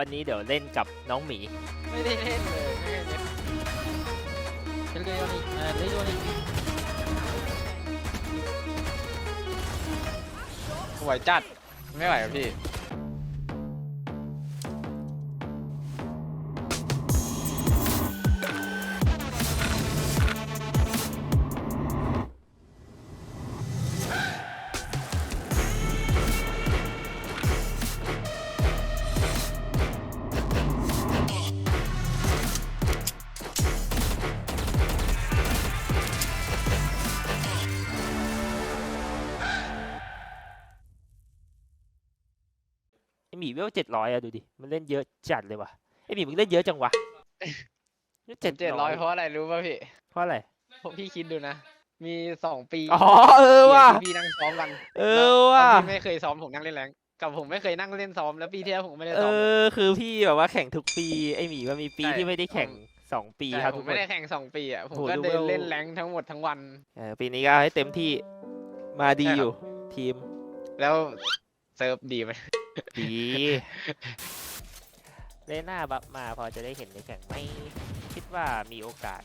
วันนี้เดี๋ยวเล่นกับน้องหมี ไม่ได้เล่นเลยไม่ได้เล่น Helge Joni, eh, Lee Joni. ไหวจัด ไม่ไหวครับพี่ เวลเจ็ดร้อยอะดูดิ มันเล่นเยอะจัดเลยว่ะไอหมีมึงเล่นเยอะจังวะเจ็ดเจ็ดร้อยเพราะอะไรรู้ป่ะพี่เพราะอะไรพวกพี่คิดดูนะ มีสองปีอ๋อเออว่ะที่พี่นั่งซ้อมกันเออว่ะพี่ไม่เคยซ้อมผมนั่งเล่นแรงกับผมไม่เคยนั่งเล่นซ้อมแล้วปีที่แล้วผมไม่ได้ซ้อมเออคือพี่แบบว่าแข่งทุกปีไอหมีมันมีปีที่ไม่ได้แข่งสองปีครับผทุมไม่ได้แข่งสองปีอะผมก็เดินเล่นแรงทั้งหมดทั้งวันเออปีนี้ก็ให้เต็มที่มาดีอยู่ทีม แล้วเซิร์ฟดีไหม ดีเลน่าบัฟมาพอจะได้เห็นในแข่งไม่คิดว่ามีโอกาส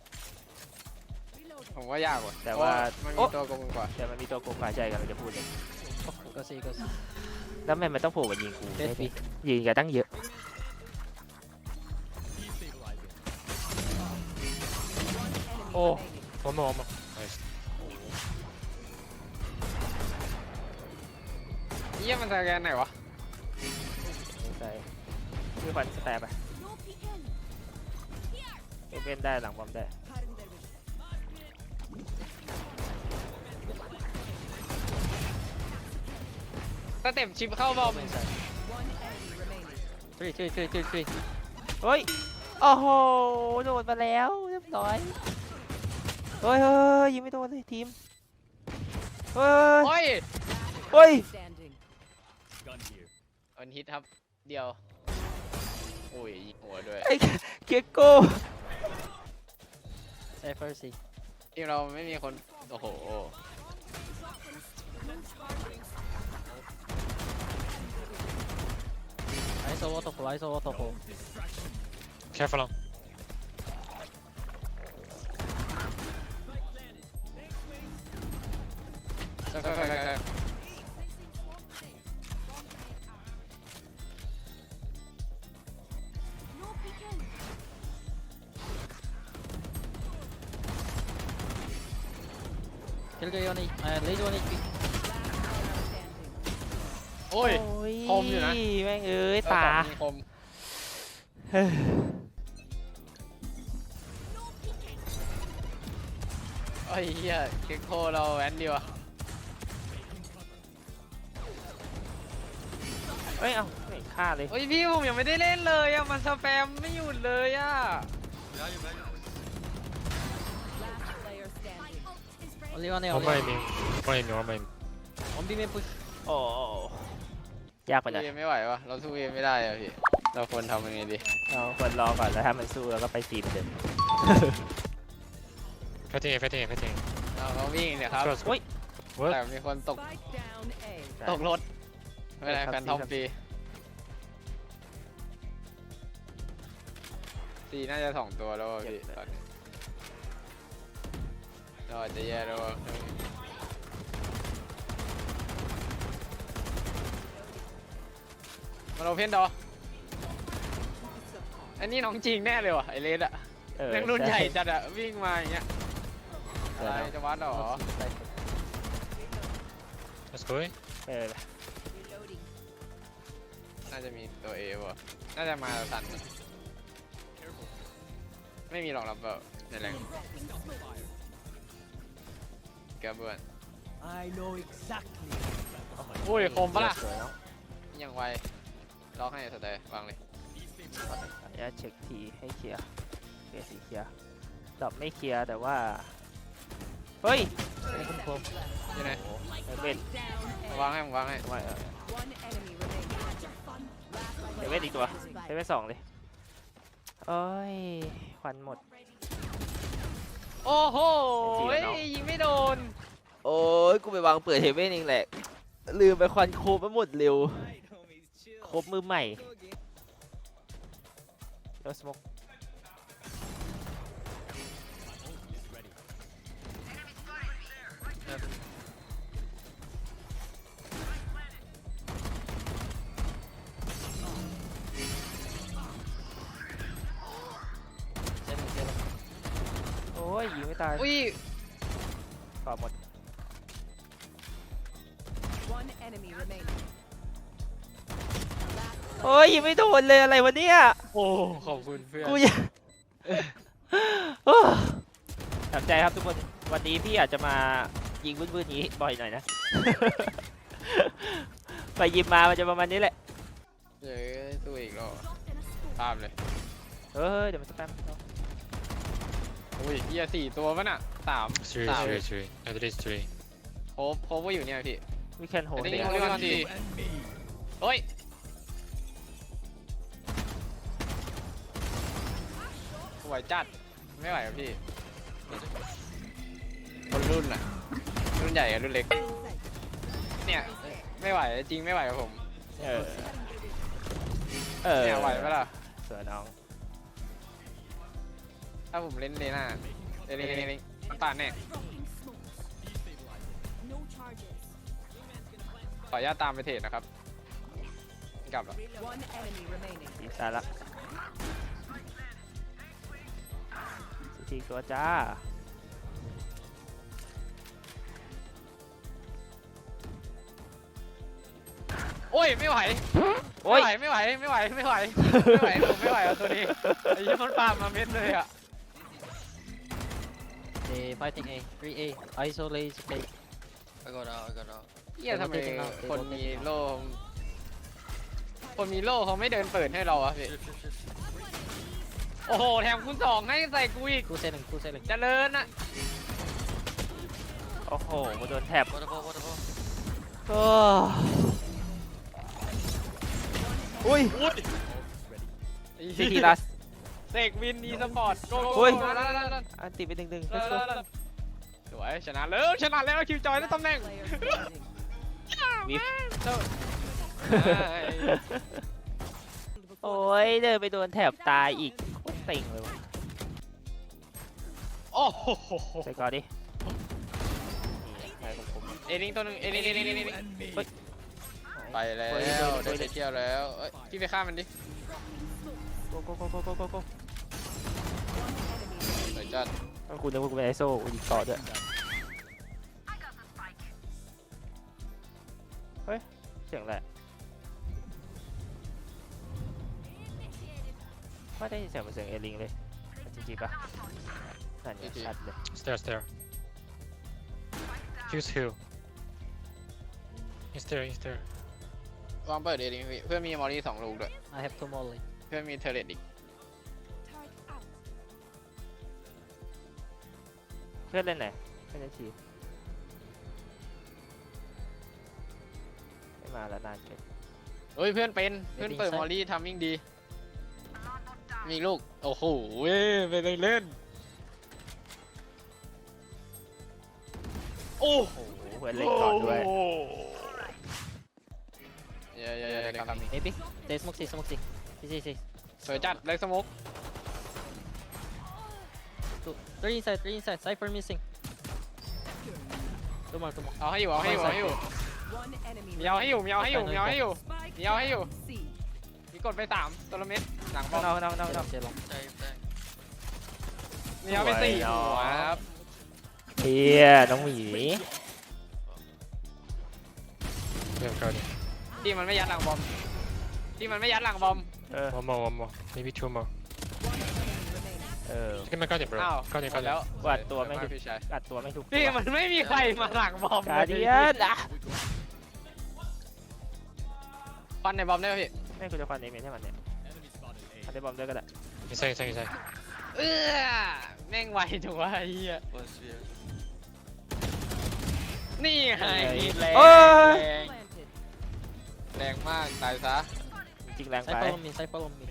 ผมว่ายากกว่าแต่ว่าเพระมันโอ๊ะ มีตัวโกงกว่าแต่มันมีตัวโกงกว่าใจกันเราจะพูดเลย Go see, go see. แล้วทำไมมันต้องโผล่มายิงกู Dead ได้ B. ดิยิงกันตั้งเยอะโอ้ One more, one more. Nice. เยี่ยมันสแกนไหนวะใช่ คือฟันสแตปอะเอเว่นได้หลังบอมได้สเต็ปชิปเข้าบอม Three, three, three, three, three. เฮ้ย โอ้โห โดนมาแล้วเรียบร้อย เฮ้ยเฮ้ยเฮ้ยยิงไม่โดนเลยทีม เฮ้ยโอ้ย เฮ้ยวันฮิตครับ เดียวโอ้ยยิงหัวด้วยไอ้เกียโก้ Cypher C. ทีมเราไม่มีคน โอ้โห ISO waterfall, ISO waterfall. Careful long. ใช่ใช่ใช่ใช่ Helge Joni, eh, Lee Joni. โอ้ย คมอยู่นะ แม่งเอ้ยเออตาของคมเฮ้ยโอ้ยเฮียเก็กโคเราแวนดีวะเฮ้ย เอ้าไม่ฆ่าเลย โอ้ยพี่ผมยังไม่ได้เล่นเลยอะ มันสแปมไม่หยุดเลยอะ Only one A, One only more one. aiming. One aiming, one aiming. One B main push. โอ้ยากไปหน่อยเอไม่ไหววะเราสู้เอไม่ได้อะพี่ เราควรทำยังไงดี เราควรรอก่อนแล้วถ้ามันสู้เราก็ไปซีมเดิม Fighting A, fighting A, fighting A. เราก็วิ่งเนี่ยครับ Close. Wait. What? แต่มีคนตกตกรถ ไม่เป็นไรครับ แฟนทอมครับปีซีน่าจะสองตัวแล้วอะพี่ตอนนี้ เราอาจจะแย่แล้วอะมันโอเพนดออันนี้น้องจริงแน่เลยว่ะไอเลสอะเออแม่งรุ่นใหญ่ช่จัดอะวิ่งมาอย่างเงี้ยเออะอไรเนอะจะวัดเหรอ Not Cypher. Let's go A. เออน่าจะมีตัวเอว่ะน่าจะมาตันอะไม่มีหรอกรับเบอร์ในแรง แกเบือน I know exactly. โอ้ยคมปะล่ะ สวยเนาะยังไวล็อกให้สเตย์วางเลย ขออนุญาตเช็คทีให้เคลียร์เคลียร์สีเคลียร์ดอกไม่เคลียร์แต่ว่า เฮ้ย Second close. อยู่ไหนเอเว่นวางให้ผมวางให้ ทำไมเออเอเว่นอีกตัวเอเว่นสองเลยโอ้ยควันหมด โอ้โหเป็นทีมแล้วเนอะยิงไม่โดน โอ้ยกูไปวางเปิดเฮเว่นเองแหละ ลืมไปควันโคบไปหมดเร็ว ครบมือใหม่ No smoke. Seven, อ้ยยิงไม่ตายอุ้ยขอบหมด One enemy remaining. โอ้ยยิงไม่โดนเลยอะไรวะเนี่ยโอ้ขอบคุณเพื่อนกูยังโอ้ถามใจครับทุกคนวันนี้พี่อาจจะมายิงวื้นๆนี้บ่อยหน่อยนะ ไปยิมมามันจะประมาณนี้แหละเย้ยสู้อีกแล้วตามเลยเฮ้ยเดี๋ยวมันสแป มอุ้ยเฮียสี่ตัวปะน่ะสาม Three, สาม three, three. At least three. โคฟโคฟว่าอยู่เนี่ยพี่ we can hold ไอ้ it นี่โอลิวันทีเฮ้ยไหวจัด ไม่ไหวครับพี่ คนรุ่นอะรุ่นใหญ่กับรุ่นเล็ก เนี่ย ไม่ไหวจริงไม่ไหวกับผม เออ เออเนี่ยไหวไหมล่ะเสือน้อง ถ้าผมเล่นเลน่าเล่นเล่นเล่นเล่นน้ำตาลแน่ No charges. ขออนุญาตตามไปเทรดนะครับ กลับแล้ว One enemy remaining. อีกสายละทีตัวจ้า โอ้ยไม่ไหวโอ้ยไม่ไหวไม่ไหวไม่ไหวไม่ไหวผมไม่ไหวเอาตัวนี้ไอ้ยี่มันปาล์มมาเม็ดเลยอะ They fighting A. 3A. Isolate A. I got out, I got out. เฮียทำไม rotating out, คน they're มี rotating out. โล่คนมีโล่เขาไม่เดินเปิดให้เราอะพี่โอ้โหแถมคุณสองให้ใส่กูอีก Two selling, two selling. เจริญอะโอ้โหกูโดนแถบ Waterfall, waterfall. โอ้อุ้ยอุ้ยซีทีลัส เสกวินอีสปอร์ตโกโก้อุ้ยโกโก้อันติไปดึงดึง let's go สวยชนะแล้วชนะแล้วคิวจอยได้ตำแหน่ง Player standing. วิฟเจ้าโอ้ยเดินไปโดนแถบตายอีกโคตรเต็งเลยวะโอ้โหใส่ก่อนดินี่ใช่ของผมเอลิงตัวหนึ่งเอลิงเอลิงเอลิงเฮ้ยไปแล้วโอ้ยได้โอ้ยไปเที่ยวแล้วเอ้ยพี่ไปฆ่ามันดิ โกโกโกโกโกโกโกสวยจัดต้องกูนึกว่ากูเป็นไอโซ่กูยิงต่อด้วยเฮ้ย เสียงอะไรว่าได้ยินเสียงเหมือนเสียงเอลิงเลยจริงๆปะนั่นไงชัดเลย Stairs there. Fuse hill. He's there, he's there. วางเปิดเอลิงพี่เพื่อนมีมอลลี่สองลูกด้วย I have two molly. เพื่อนมีเทเลตอีก เพื่อนเล่นไหนเพื่อนเล่นทีไม่มาแล้วนานเกิน เฮ้ยเพื่อนเป็น เพื่อนเปิดมอลลี่ทำมิ่งดี มีลูก โอ้โหเว้ยไปเลยเล่น โอ้โอ้โหเพื่อนเล่นก่อนด้วยเย้เย้เย้เด็กทำมิ่ง Maybe. They smoke C, smoke C. C, C, C. ส วยจัดเล็กสมุก Two. Three inside, three inside. Cypher missing. Two more, two more. เอาให้อยู่เอาให้อยู่เอาให้อยู่ One enemy มีเอาให้อยู่มีเอาให้อยู่มีเอาให้อยู่ Spike Meow ให้อยู่ C. มีกดไปสามตัวละเม็ดหลังบอน้องลน้องน้องน้อง Stay long. มีเอาไปสี่สวยเนอะหัวครับเฮียน้องหมี Yeah, I'm guarding. ที่มันไม่ยัดหลังบอมที่มันไม่ยัดหลังบอม เออ One more, one more. Maybe two more. One enemy remaining. เออ Look at my guardian, bro. อ้าว Guardian, หมด guardian. แล้ววาดตัวไม่ถึงพี่ชายกัดตัวไม่ถูกพี่มันไม่มีใครมาหลังบอมกาเดียนอะฟันในบอมได้ไหมพี่ไม่คุณจะฟันเอเมนให้มันเนี่ยฟันได้บอมด้วยก็ได้ Inside, inside, inside. เออแม่งไวจังวะไอ้เหี้ยนี่ไงแรงเอ้ย แรง Planted. แรงมากตายซะ จริงแรงไป Side follow me, side follow me.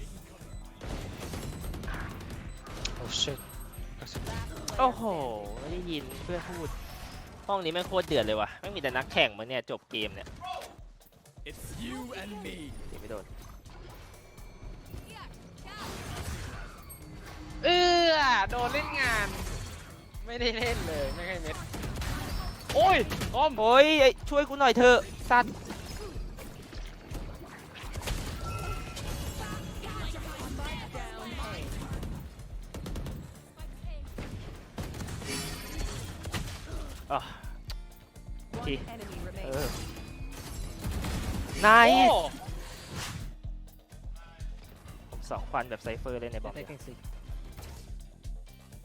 Oh shit. That's it. โอ้โห ไม่ได้ยินเพื่อนพูด ห้องนี้แม่งโคตรเดือดเลยว่ะไม่มีแต่นักแข่งมาเนี่ย จบเกมเนี่ย It's you and me. ตีไม่โดนโดนเล่นงาน ไม่ได้เล่นเลย ไม่ให้เม็ด โอ้ยอมโอ้ยไอ้ช่วยกูหน่อยเถอะสัตว์ อะ One Okay. enemy เอ remaining. อนายโอ้ผมสองควันแบบไซเฟอร์เล่นในบอม Taking C.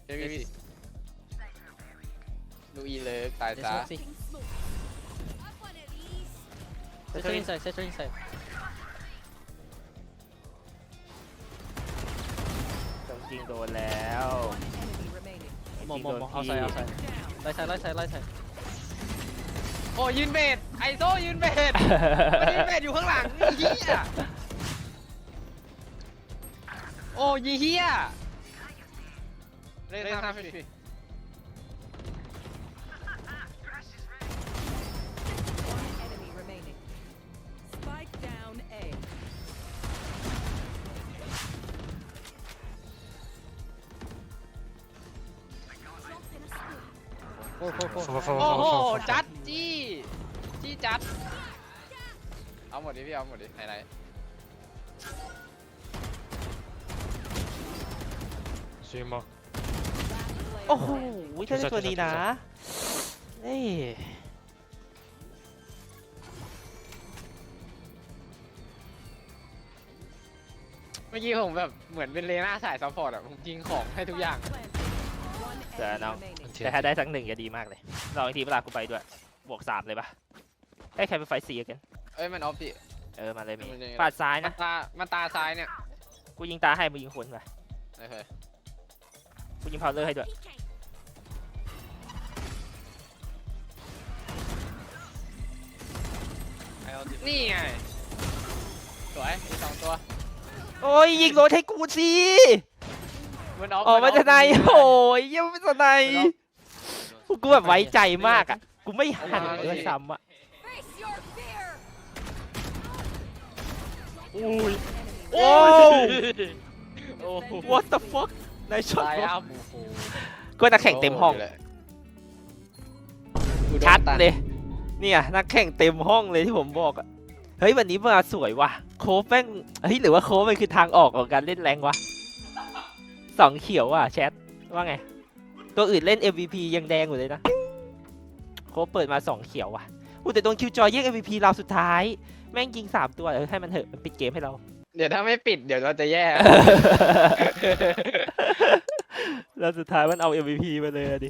เดวิสดูอีเลิกตาย There's ซะ one C. Settle inside, settle inside. ต้องยิงโดนแล้ว One enemy remaining. More, more, more. Outside, outside. Right side, right side, right side. โอ้ยืนเบสไอโซยืนเบสมันยืนเบสอยู่ข้างหลังไอ้เฮียโอ้ยีเฮียเล่นทำฟิ Four, four, four. Four, four, โอ้ four, โห four, four, four. จัดจี้ จี้จัด เอาหมดดิพี่เอาหมดดิไหน Three more. Last player โอ้โห standing. ถ้าได้ตัวนี้นะเอ้ยๆเมื่อกี้ผมแบบเหมือนเป็นเลน่าสายซัพพอร์ตอะผมยิงของให้ทุกอย่าง One Dạ, enemy nào. remaining. Until แต่ถ้าได้สักหนึ่งจะดีมากเลยลองอีกทีเวลากูไปด้วย บวกสามเลยปะให้ใครไปไฟซีกัน เอ้ยมันออฟพี่ เออมาเลยมีมันยังไง ปาดซ้ายมันะ นตามันตาซ้ายเนี่ยกูยิงตาให้มึงยิงคนไปโอเคกูยิงพาวเลอร์ให้ด้วย นี่ไงสวยมีสองตัวโอ้ยยิงรถให้กูสิมันออฟออกมาจะไหนมัโอ้ยเยี่ยมมาจะไหนมันออฟ กูแบบไว้ใจมากอะ กูไม่หันเอามาเลยดิซ้ำอะ Face your fear. อุ้ย Enemy โอ้โอ้โห what the fuck นายช็อตตายวะอ้าวโอ้โหก็นักแข่งเต็มห้องกูโนชัดตันเลย เนี่ยนักแข่งเต็มห้องเลยที่ผมบอกอะเฮ้ยวันนี้มาสวยว่ะ โคฟแม่ง เฮ้ยหรือว่าโคฟมันคือทางออกของการเล่นแรงวะสองเขียวอะแชทว่าไง ตัวอื่นเล่น MVP ยังแดงอยู่เลยนะโคฟเปิดมาสองเขียวว่ะอู้แต่โดนคิวจอยแย่ง MVP เราสุดท้าย แม่งยิงสามตัวเออให้มันเถอะมันปิดเกมให้เรา เดี๋ยวถ้าไม่ปิดเดี๋ยวเราจะแย่ แล้วสุดท้ายมันเอา MVP ไปเลยอะดิ